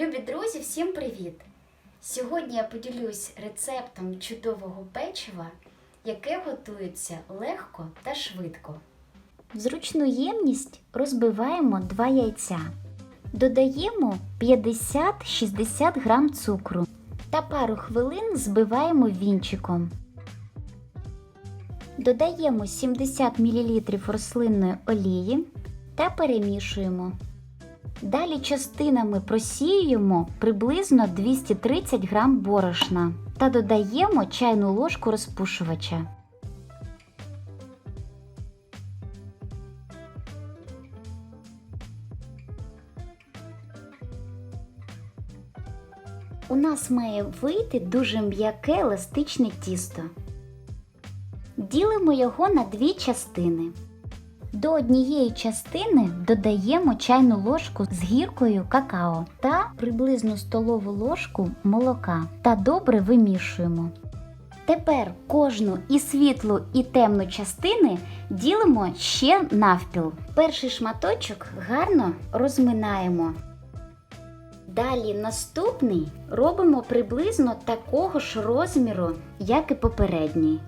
Любі друзі, всім привіт! Сьогодні я поділюсь рецептом чудового печива, яке готується легко та швидко. В зручну ємність розбиваємо 2 яйця. Додаємо 50-60 грам цукру та пару хвилин збиваємо вінчиком. Додаємо 70 мл рослинної олії та перемішуємо. Далі частинами просіюємо приблизно 230 грам борошна та додаємо чайну ложку розпушувача. У нас має вийти дуже м'яке еластичне тісто. Ділимо його на дві частини. До однієї частини додаємо чайну ложку з гіркою какао та приблизно столову ложку молока та добре вимішуємо. Тепер кожну і світлу, і темну частини ділимо ще навпіл. Перший шматочок гарно розминаємо. Далі наступний робимо приблизно такого ж розміру, як і попередній.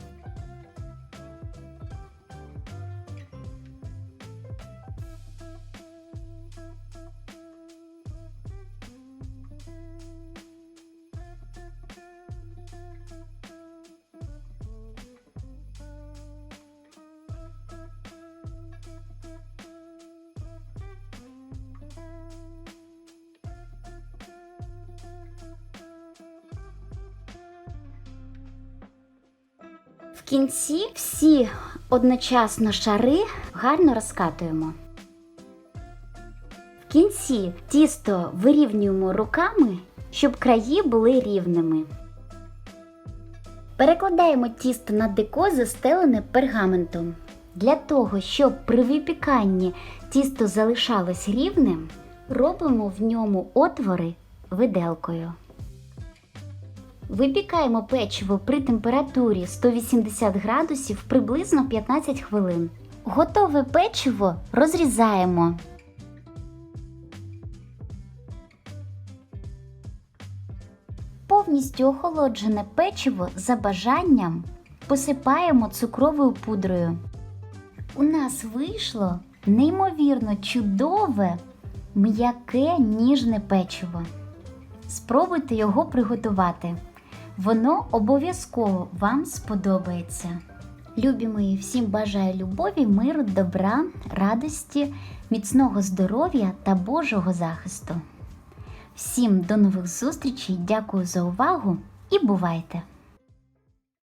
Кінці всі одночасно шари гарно розкатуємо. В кінці тісто вирівнюємо руками, щоб краї були рівними. Перекладаємо тісто на деко, застелене пергаментом. Для того, щоб при випіканні тісто залишалось рівним, робимо в ньому отвори виделкою. Випікаємо печиво при температурі 180 градусів приблизно 15 хвилин. Готове печиво розрізаємо. Повністю охолоджене печиво за бажанням посипаємо цукровою пудрою. У нас вийшло неймовірно чудове, м'яке ніжне печиво. Спробуйте його приготувати. Воно обов'язково вам сподобається. Любі мої, всім бажаю любові, миру, добра, радості, міцного здоров'я та Божого захисту. Всім до нових зустрічей, дякую за увагу і бувайте!